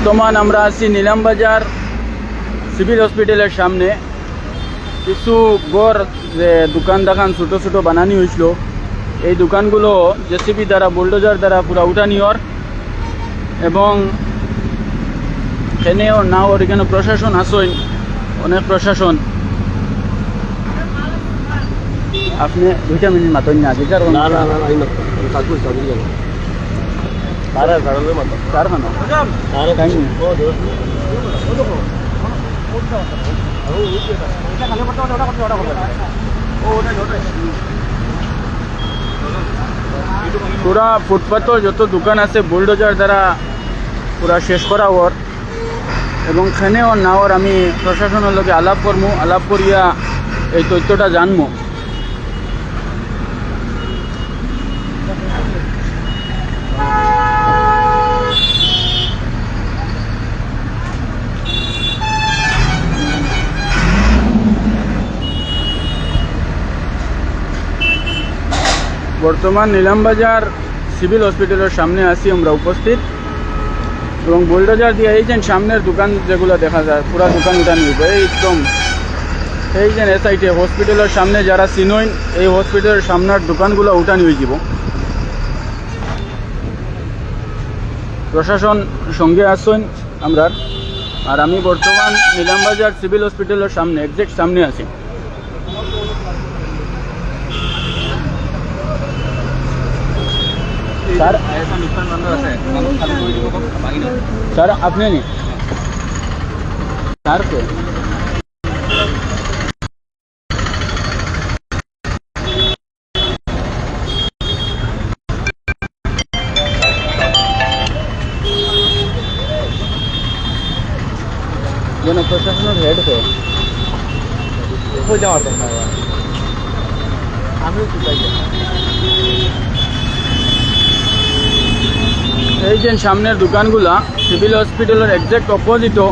বর্তমান আমরা আছি নিলামবাজার সিভিল হসপিটালের সামনে। কিছু গড় যে দোকান দাকান ছোটো ছোটো বানানি হয়েছিল। এই দোকানগুলো জেসিবি দ্বারা বুলডোজার দ্বারা পুরা উঠানিওর। এবং এখানেও না ওর এখানে প্রশাসন আসই অনেক প্রশাসন। আপনি দুইটা মিনিট মাতন না পুরা ফুটপাথ যত দোকান আছে বুলডোজার দ্বারা পুরা শেষ করা ওর। এবং খেনেও নাওর আমি প্রশাসনের লগে আলাপ করমু আলাপ করিয়া এই তথ্যটা জানমু। বর্তমান নিলামবাজার সিভিল হসপিটালের সামনে আছি আমরা উপস্থিত। এবং বুলডোজার দিয়ে এই যে সামনের দোকান যেগুলো দেখা যায়, পুরা দোকান উঠান এই একদম এই যে এস আইটি হসপিটালের সামনে যারা চিনইন, এই হসপিটালের সামনের দোকানগুলো উঠান হয়ে যাব। প্রশাসন সঙ্গে আসুন আমরা। আর আমি বর্তমান নিলামবাজার সিভিল হসপিটালের সামনে একজ্যাক্ট সামনে আছি। স্যার স্যার আপনি নি স্যার কে জনপ্রশাসনের হেড কে কই যাওয়ার কথা আমি কি চাই এই যে সামনের দোকানগুলা সিভিল হসপিটালের একজ্যাক্ট অপোজিটও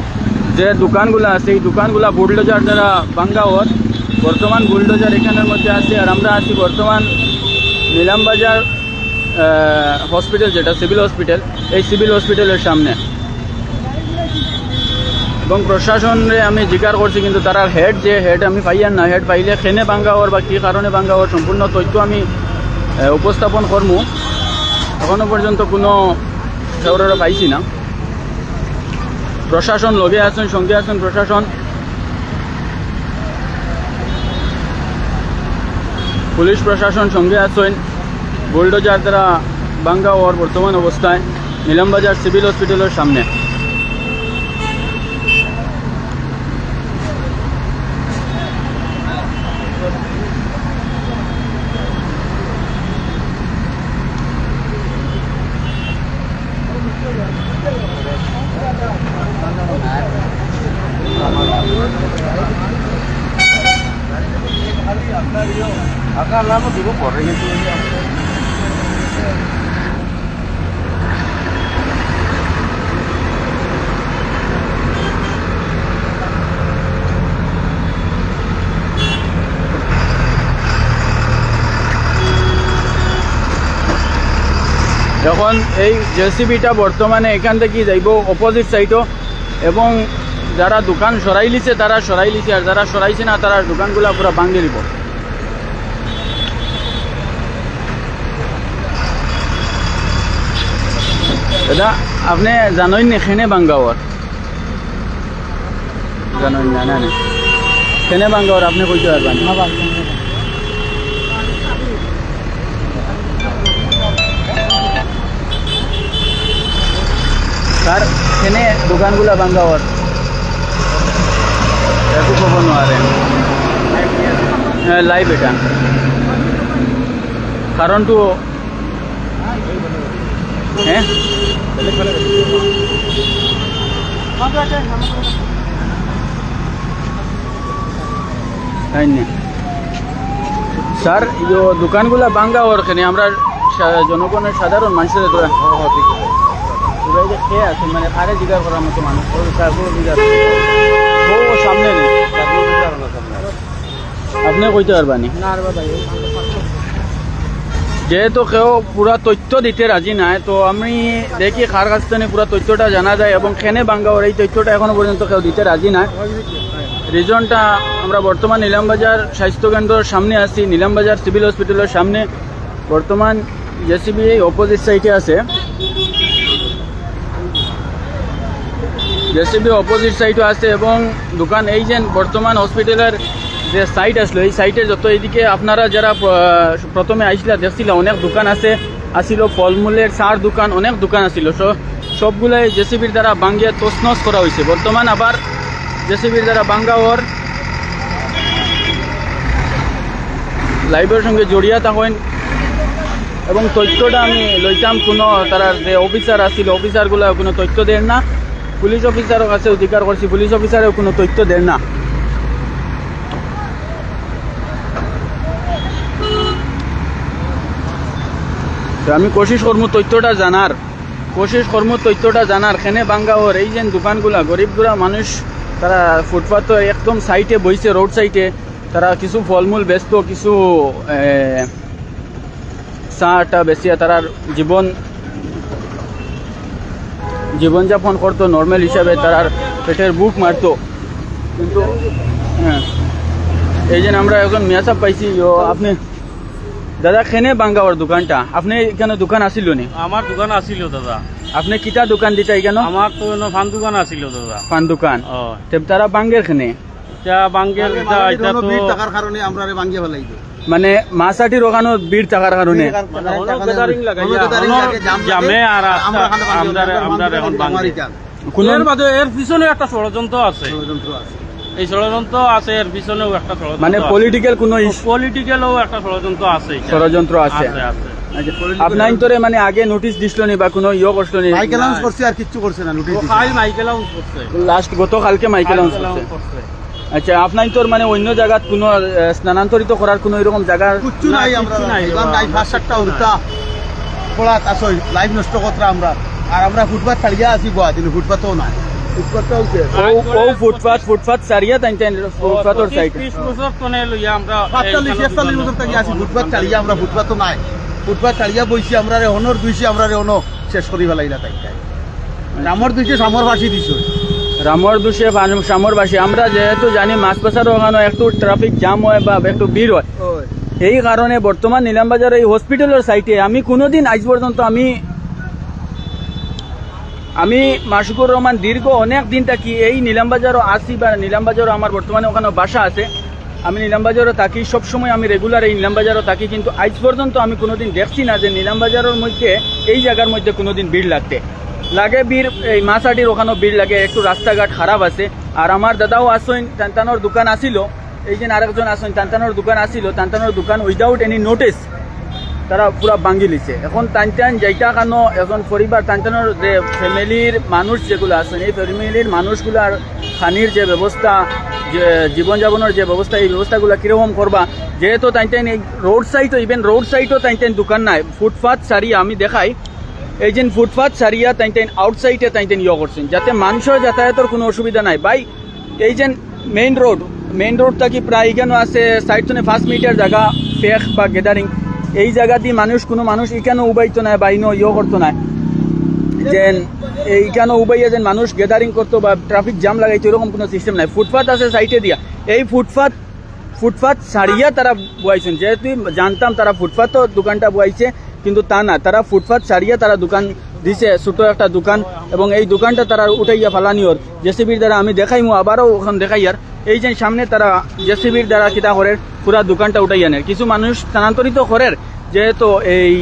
যে দোকানগুলো আছে, এই দোকানগুলা বুলডোজার দ্বারা ভাঙ্গা ওর। বর্তমান বুলডোজার এখানের মধ্যে আছে আর আমরা আছি বর্তমান নিলামবাজার হসপিটাল যেটা সিভিল হসপিটাল এই সিভিল হসপিটালের সামনে। এবং প্রশাসনে আমি জিকার করছি, কিন্তু তারা হেড যে হেড আমি পাইয়ার না হেড পাইলে খেনে ভাঙ্গা ওর বা কী কারণে ভাঙ্গা ওর, সম্পূর্ণ তথ্য আমি উপস্থাপন করমু। এখনও পর্যন্ত কোনো খবরের পাইছি না। প্রশাসন লগে আছেন, সঙ্গে আছেন প্রশাসন। পুলিশ প্রশাসন, সঙ্গে আছেন। বুলডোজার দ্বারা বাঙ্গা ওর বর্তমান অবস্থায়। নিলামবাজার সিভিল হসপিটালের সামনে। কিন্তু এখন এই জেসিবিটা বর্তমানে এখান থেকে যাইব অপোজিট সাইডও এবং যারা দোকান সরাই লিছে, তারা সরাই লিছে, আর যারা সরাইছে না, তারা দোকানগুলা পুরো ভাঙিয়ে দিব দাদা, আপনি জানেন নি খেনে বাঙ্গাওয়ার জানেন না না না। খেনে বাঙ্গাওয়ার আপনি কইতে পারবেন? স্যার খেনে দোকানগুলা বাঙ্গাওয়ার একটু খবর হ্যাঁ লাইভ এটা। কারণটো হ্যাঁ? তাই না। স্যার ইয়ো দোকানগুলা বাঙ্গা ওর খানে আমরা জনগণের সাধারণ মানুষের ধরে এবার যে খেয়ে আছে মানে কারে জিগার করার মতো মানুষ। জিগার। আপনি কইতে পারবানি যেহেতু কেউ পুরা তথ্য দিতে রাজি নাই, তো আমি দেখি কার কাছ থেকে পুরা তথ্যটা জানা যায় এবং খেনে বাঙ্গাওয়ার এই তথ্যটা এখনও পর্যন্ত কেউ দিতে রাজি নাই। রিজনটা আমরা বর্তমান নিলামবাজার স্বাস্থ্যকেন্দ্রের সামনে আছি, নিলামবাজার সিভিল হসপিটালের সামনে। বর্তমান জেসিবি অপোজিট সাইডে আছে। জেসিবি অপোজিট সাইডও আছে এবং দোকান, এই যে বর্তমান হসপিটালের যে সাইট আসলো, এই সাইটে যত এইদিকে আপনারা যারা প্রথমে আইসলা দেখছিল, অনেক দোকান আছে। আসিল ফলমূলের সার দোকান, অনেক দোকান আসিল। সো, সবগুলাই জেসিবির দ্বারা বাঙ্গিয়ে তসনস করা হয়েছে বর্তমান আবার জেসিবির দ্বারা বাঙ্গাওয়ার লাইভের সঙ্গে জড়িয়ে থাকেন। এবং তথ্যটা আমি লইতাম, কোনো তারা যে অফিসার আছিল অফিসারগুলো কোনো তথ্য দেন না। পুলিশ অফিসারের কাছে অধিকার করছি পুলিশ অফিসারেও কোনো তথ্য দেন না। আমি কোশিশ করব তথ্যটা জানার কোশিশ করব তথ্যটা জানার খেনে বাঙ্গাওয়ার এই যে দোকানগুলা গরিবগুলা মানুষ তারা ফুটপাথ একদম সাইডে বইছে রোড সাইডে তারা কিছু ফলমূল ব্যস্ত কিছু এ, চাটা বেশি তারার জীবন জীবনযাপন করতো নর্মাল হিসাবে তারার পেটের বুক মারতো। কিন্তু হ্যাঁ। এই যে আমরা এখন মেয়াসাব পাইছি। ও আপনি দাদা খেনে বাঙ্গাওয়ার দোকানটা? আপনি এখানে দোকান আসিল নি? আমার দোকান আছিল দাদা। আপনি কিটা দোকান দিতা এখানে আমার তো ফান দোকান আছিল দাদা। পান দোকান? ও। তারা বাঙ্গের খেনে তো টাকার কারণে আমরা ভাঙ্গিয়ে ফেলাই মানে মাছাটির ওখানে ভিড় থাকার কারণে। জামে আর রাস্তা আমরা আমরা এখন বাঙ্গি। কোনো এর পিছনে একটা ষড়যন্ত্র আছে। এই ষড়যন্ত্র আছে এর পিছনেও একটা ষড়যন্ত্র মানে পলিটিক্যাল কোনো পলিটিক্যালও একটা ষড়যন্ত্র আছে। ষড়যন্ত্র আছে। আছে আছে। আপনার মানে আগে নোটিশ দিছিল নি বা কোনো ইয়ে করছিল নি? মাইক অ্যানাউন্স করছে আর কিচ্ছু করছে না নোটিশ খাই মাইকেল আউন্স করছে। লাস্ট গতকালকে মাইকেল মাইকেল আউন্স আউন্স করছে। আচ্ছা আপনার তোর মানে অন্য জায়গাত কোনো স্থানান্তরিত করার কোনো এরকম জায়গা? কিচ্ছু নাই আমরা। নাই, পাঁচ সাতটা উল্টা পড়াত আসই লাইভ নষ্ট কতরা আমরা। আর আমরা ফুটপাথ ছাড়িয়া আছি গুয়াহাটি ফুটপাথও নাই। ফুটপাথ ফুটপাথ সারিয়া তাই তাই ফুটপাথর সাইড আমরা পাঁচচল্লিশ এইখানে একচল্লিশ বছর থেকে আছি ফুটপাথ ছাড়িয়া আমরা ফুটপাথও নাই। ফুটপাথ ছাড়িয়া বইছি আমরা রে অনর দুইছি আমরা রে অন শেষ করি ফেলাইলা তাই তাই। রামর দুইছে সামর ফাঁসি দিছ। রামর দুষে সামরবাসী আমরা যেহেতু জানি মাছ পাচার ওখানে একটু ট্রাফিক জাম হয় বা একটু ভিড় হয়। এই কারণে বর্তমান নিলামবাজার এই হসপিটালের সাইটে আমি কোনোদিন আজ পর্যন্ত আমি আমি মাসুকুর রহমান দীর্ঘ অনেক দিন থাকি এই নিলামবাজারও আসি বা নিলামবাজারও আমার বর্তমানে ওখানে বাসা আছে। আমি নিলামবাজারও থাকি সবসময় আমি রেগুলার এই নিলামবাজারও থাকি কিন্তু আজ পর্যন্ত আমি কোনোদিন দেখছি না যে নিলামবাজারের মধ্যে এই জায়গার মধ্যে কোনোদিন ভিড় লাগতে। লাগে ভিড় এই মাছাটির ওখানেও ভিড় লাগে, একটু রাস্তাঘাট খারাপ আছে। আর আমার দাদাও আসেন টানটানোর দোকান আসিল। এই যে আরেকজন আসেন টানটানোর দোকান আসিল টানটানোর দোকান উইদাউট এনি নোটিস তারা পুরা ভাঙ্গি লিছে এখন টান টান যাইটা কেন এখন পরিবার টান টানোর যে ফ্যামিলির মানুষ যেগুলো আছেন, এই ফ্যামিলির মানুষগুলার খানির যে ব্যবস্থা, যে জীবনযাপনের যে ব্যবস্থা, এই ব্যবস্থাগুলো কীরকম করবা? যেহেতু টাইন টাইন এই রোড সাইডও ইভেন রোড সাইডও টাইন টাইন দোকান নাই। ফুটপাথ সারিয়া আমি দেখাই এই যে ফুটপাথ সারিয়া টাইন টাইন আউটসাইডে তাই টাইন ইয়ে করছেন। যাতে মানুষের যাতায়াতের কোনো অসুবিধা নাই। বাই এই যে মেইন রোড মেইন রোড থাকি প্রায় এখানে আছে? সাইড থেকে পাঁচ মিটার জায়গা ফেক বা গ্যাদারিং এই জায়গা দিয়ে মানুষ, কোনো মানুষ এখানে উবাইতো না বা ইনো ইয়ে করতো না যেন এইখানে উবাইয়া যেন মানুষ গ্যাদারিং করতো বা ট্রাফিক জ্যাম লাগাইতো, এরকম কোনো সিস্টেম নাই। ফুটপাথ আছে সাইডে দিয়া। এই ফুটপাথ ফুটপাথ ছাড়িয়া তারা বয়াইছেন। যেহেতু জানতাম তারা ফুটপাথও দোকানটা বয়াইছে। কিন্তু তা না, তারা ফুটপাথ ছাড়িয়া তারা দোকান দিছে, ছোট একটা দোকান, এবং এই দোকানটা তারা উঠাইয়া ফালানিওর। জেসিবির দ্বারা আমি দেখাইমু, আবারও ওখান দেখাইয়ার। এই যে সামনে তারা জেসিবির দ্বারা কিতা করে পুরা দোকানটা উঠাইয়া নেয়। কিছু মানুষ স্থানান্তরিত করের, যেহেতু এই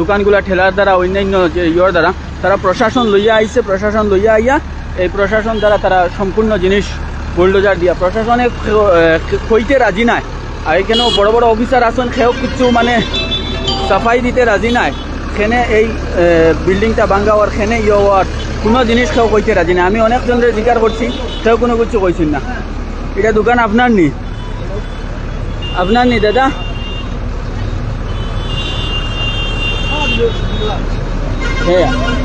দোকানগুলা ঠেলার দ্বারা, অন্যান্য যে ইয়র দ্বারা, তারা প্রশাসন লইয়া আইছে, প্রশাসন লইয়া আইয়া এই প্রশাসন দ্বারা তারা সম্পূর্ণ জিনিস বুলডোজার দিয়া। প্রশাসনে কইতে রাজি নাই। আর এখানেও বড় বড় অফিসার আছেন, সেও কিছু মানে সাফাই দিতে রাজি নাই। সেনে এই বিল্ডিংটা ভাঙ্গা হওয়ার সেনে ইয়ে কোনো জিনিস কেউ কইতে রাজি নাই। আমি অনেকজনের জিজ্ঞাসা করছি, সেও কোনো কিছু কইছেন না। এটা দোকান আপনার নি? আপনার নি, দাদা?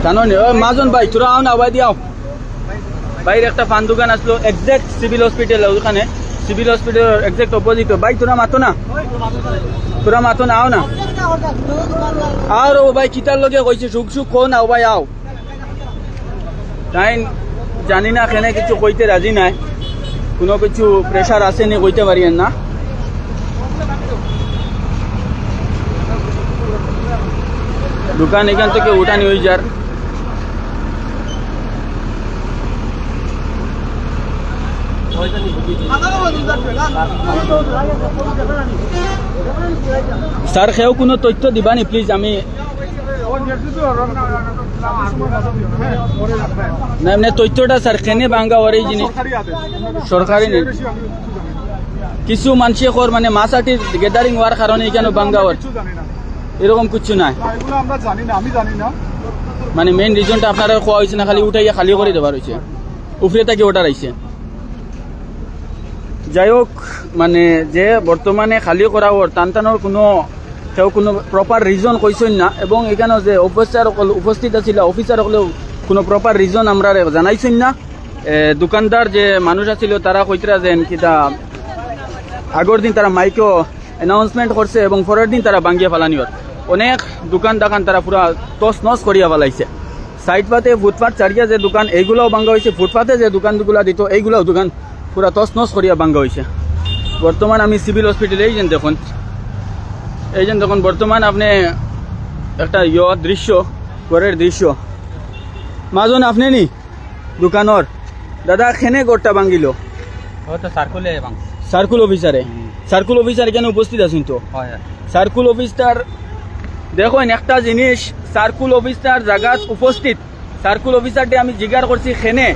জানো নি? মাজন ভাই, তোরা আও না ভাই দিয়াও বাইরে একটা পান দোকান আসলো এক্সাক্ট সিভিল হসপিটাল ওখানে সিভিল হসপিটাল এক্সাক্ট অপোজিট ভাই, তোরা মাতো না। তোরা মাতো না, আও না। আও রে ভাই, কিতার লগে কইছে, সুখ সুখ কো না, ও ভাই, আও। তাই জানি না এখানে কিছু কইতে রাজি নাই। কোনো কিছু প্রেশার আছে নি কইতে পারিয়েন না। দোকান এখান থেকে উঠানি হয়ে যার। স্যার, সেও কোনো তথ্য দিবা নি প্লিজ আমি না এমনি তথ্যটা স্যার, কেনে ভাঙ্গা ওর এই জিনিস? সরকারি নেই কিছু মানুষে কর মানে মাসাটির গ্যাদারিং হওয়ার কারণে এখানে ভাঙ্গা ওর এরকম কিছু নাই। মানে মেইন রিজনটা আপনারা কোয়া হয়েছে না, খালি উঠাইয়া খালি করে দেওয়ার হয়েছে উপরে তাকে ওটার আইছে। যাই হোক মানে যে বর্তমানে খালি করা ওর টানটানোর কোনো কেউ কোনো প্রপার রিজন কইছেন না। এবং এখানে যে অফিসার উপস্থিত আছিল অফিসার হলেও কোনো প্রপার রিজন আমরা জানাইছেন না। দোকানদার যে মানুষ আছিল তারা কইতরা যেন কিতা আগর দিন তারা মাইকও অ্যানাউন্সমেন্ট করছে এবং পরের দিন তারা বাঙ্গিয়া ফালানিওর অনেক দোকান দাকান তারা পুরা তস নস করিয়া ফেলাইছে সাইড পাতে ফুটপাথ চারিয়া যে দোকান, এইগুলোও ভাঙ্গা হয়েছে ফুটপাতে যে দোকানগুলা দিত, এইগুলোও দোকান পুরা তস নস করিয়া ভাঙ্গা হয়েছে বর্তমান আমি সিভিল হসপিটালে এই যেন দেখুন। এই যেন দেখুন বর্তমান আপনি একটা ইয় দৃশ্য ঘরের দৃশ্য। মাজন আপনি নি? দোকানর দাদা খেনে গোটটা ভাঙ্গিল? সার্কুলে অফিসারে সার্কুল অফিসার এখানে উপস্থিত আছেন তো? সার্কুল অফিসার দেখুন একটা জিনিস সার্কুল অফিসার জায়গা উপস্থিত। সার্কুল অফিসারটি আমি জিজ্ঞাসা করছি খেনে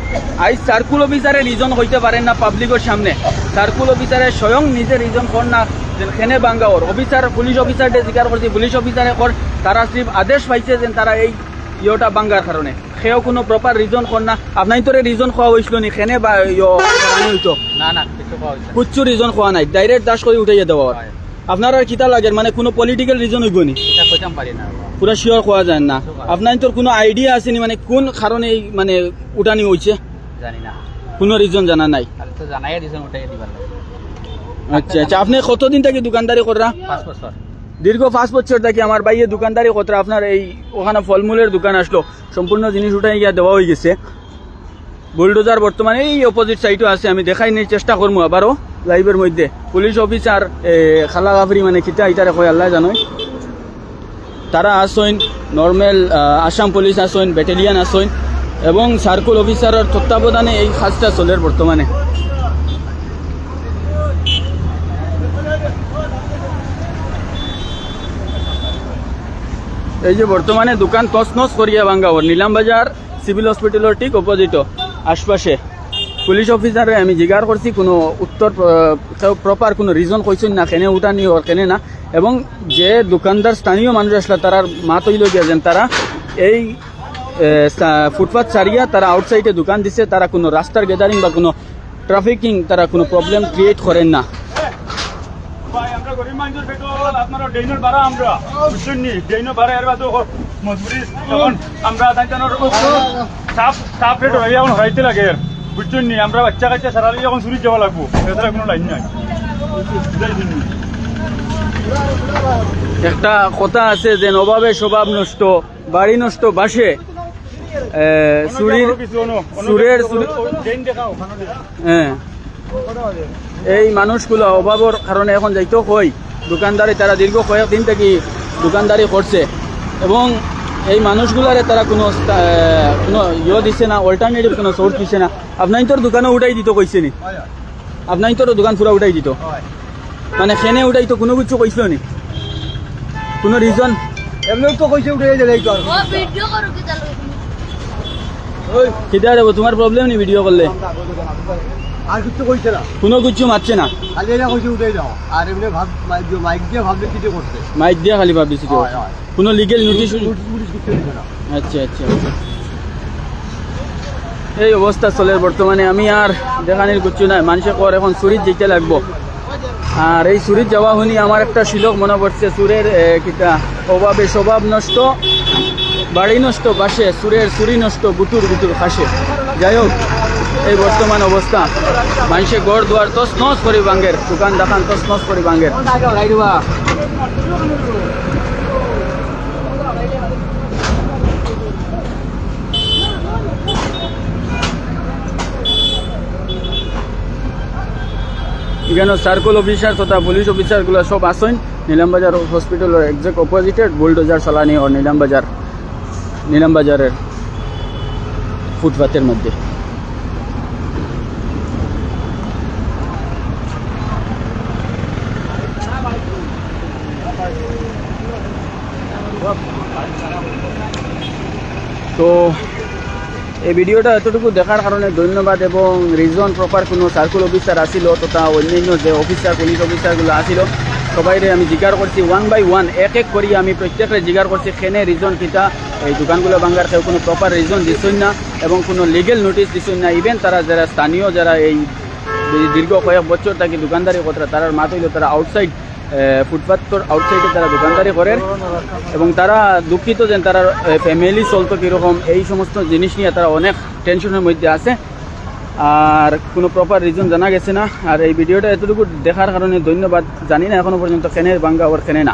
আজ সার্কুল অফিসারে রিজন হইতে পারেন না পাবলিকের সামনে। সার্কুল অফিসারে স্বয়ং নিজে রিজন কর না খেনে বাঙ্গাওর অফিসার পুলিশ অফিসারটে জিজ্ঞাসা করছি পুলিশ অফিসারে কর তারা সিফ আদেশ পাইছে যে তারা এই ইয়েটা বাঙ্গার কারণে সেও কোনো প্রপার রিজন কর না। আপনার তোরে রিজন খাওয়া হয়েছিল নি? খেনে বা ইয়ে হইতো না না। কিছু কুচ্ছু রিজন খোয়া নাই। ডাইরেক্ট দাস করে উঠাইয়া দেওয়া। আপনার আর কিতা লাগে? মানে কোনো পলিটিক্যাল রিজন হইব নি? পারি শিওর খোয়া যায় না। আপনার তোর কোনো আইডিয়া আছে নি? মানে কোন কারণে এই মানে উঠানি হয়েছে জানি না। কোনো রিজন জানা নাই? আচ্ছা আচ্ছা। আপনি কতদিন থেকে দোকানদারি করা দীর্ঘ পাঁচ বছর থেকে আমার বাইয়ে দোকানদারি করা আপনার এই ওখানে ফলমূলের দোকান আসলো। সম্পূর্ণ জিনিস উঠাই গিয়া দেওয়া হয়ে গেছে। বুলডোজার বর্তমানে এই অপোজিট সাইডও আছে, আমি দেখাই নিয়ে চেষ্টা করব আবারও লাইভের মধ্যে। পুলিশ অফিসার খালা গাফরি মানে কিতা ইটারে কয়, আল্লাহ জানোই তারা আসইন নর্মেল আসাম পুলিশ আসইন ব্যাটালিয়ান আসইন, এবং সার্কুল অফিসারের তত্ত্বাবধানে এই কাজটা চলের বর্তমানে এই যে বর্তমানে দোকান তছনছ করিয়া ভাঙ্গাবর, নিলাম বাজার সিভিল হসপিটালের ঠিক অপোজিটও আশপাশে পুলিশ অফিসারে আমি জিগার করছি কোনো উত্তর প্রপার কোনো রিজন কইছেন না, কেনে উঠানি ওর কেনে না। এবং যে দোকানদার স্থানীয় মানুষ আসলে তারা মা তৈল গিয়েছেন তারা এই ফুটপাথ ছাড়িয়া তারা আউটসাইডে দোকান দিছে তারা কোনো রাস্তার গ্যাদারিং বা কোনো ট্রাফিকিং তারা কোনো প্রবলেম ক্রিয়েট করেন না। ভাই আমরা গরিব মানুষের পেট্রোল আপনারা ডেইনের ভাড়া আমরা বুঝছেন নি ডেইনের ভাড়া এর বাদে মজবুরি যখন আমরা তাইতানোর সাপ সাপ রেট হয়ে এখন হরাইতে লাগে এর। বুঝছেন নি আমরা বাচ্চা কাচ্চা সারালি যখন চুরি যাওয়া লাগবো এছাড়া কোনো লাইন নাই। একটা কথা আছে যে অভাবে স্বভাব নষ্ট বাড়ি নষ্ট বাসে। হ্যাঁ। এই মানুষগুলো অভাবর কারণে এখন যাইতো কই। দোকানদারি তারা দীর্ঘ কয়েকদিন থেকে দোকানদারি করছে। এবং এই মানুষগুলারে তারা কোনো কোনো ইয়ে দিছে না অল্টারনেটিভ কোনো সোর্স দিছে না। আপনার তোর দোকানে উঠাই দিত কইছে নি। আপনার তোর দোকান পুরা উঠাই দিত। মানে খেনে উঠাই তো কোনো কিছু কইছিল নি। কোনো রিজন এমনি তো কইছে উঠে গেলে তো আর ও ভিডিও করো কি চালু ওই কেটে দেবো তোমার প্রবলেম নি ভিডিও করলে। আর কিছু কইছে না। কোনো কিছু মারছে না। খালি এটা কইছে উঠে যাও। আর এমনি ভাব মাইক- মাইক দিয়ে ভাবলে কিছু করছে। মাইক দিয়ে খালি ভাবছি হয়, হয়। কোনো লিগেল নোটিশ কিছু দিছে না। আচ্ছা আচ্ছা আচ্ছা। এই অবস্থা চলে বর্তমানে। আমি আর দেখানির কিছু নাই। মানুষে কর এখন চুরিত যেতে লাগবো। আর এই চুরিত যাওয়া শুনি আমার একটা শিলক মনে পড়ছে। চুরের কিতা? অভাবে স্বভাব নষ্ট বাড়ি নষ্ট বাসে। চুরের চুরি নষ্ট গুটুর গুটুর ফাঁসে যাই হোক এই বর্তমান অবস্থা। মানুষে গড় দুয়ার তস নস করি বাঙ্গের, দোকান দেখান তস নস করি বাঙ্গের। এখানে সার্কল অফিসার তথা পুলিশ অফিসারগুলো সব আসেন নিলামবাজার হসপিটালের একজ্যাক্ট অপোজিটে বুলডোজার চালানি ও নিলামবাজার নিলামবাজারের ফুটপাতের মধ্যে। তো এই ভিডিওটা এতটুকু দেখার কারণে ধন্যবাদ এবং রিজন প্রপার কোনো সার্কুল অফিসার আসিল, তথা অন্যান্য যে অফিসার পুলিশ অফিসারগুলো আসিল, সবাইরে আমি জিজ্ঞার করছি ওয়ান বাই ওয়ান এক এক করি আমি প্রত্যেকরে জিজ্ঞার করছি খেনে রিজন কিতা, এই দোকানগুলো ভাঙ্গার কেউ কোনো প্রপার রিজন দিচ্ছেন না, এবং কোনো লিগেল নোটিশ দিচ্ছেন না ইভেন তারা যারা স্থানীয়, যারা এই দীর্ঘ কয়েক বছর থাকি দোকানদারি কথা তারার মাত হইল তারা আউটসাইড ফুটপাথর আউটসাইডে তারা দোকানদারি করেন এবং তারা দুঃখিত যে তারা ফ্যামিলি চলতো কীরকম, এই সমস্ত জিনিস নিয়ে তারা অনেক টেনশনের মধ্যে আছে। আর কোনো প্রপার রিজন জানা গেছে না। আর এই ভিডিওটা এতটুকু দেখার কারণে ধন্যবাদ। জানি না এখনও পর্যন্ত কেনে বাঙ্গা আবার কেনে না।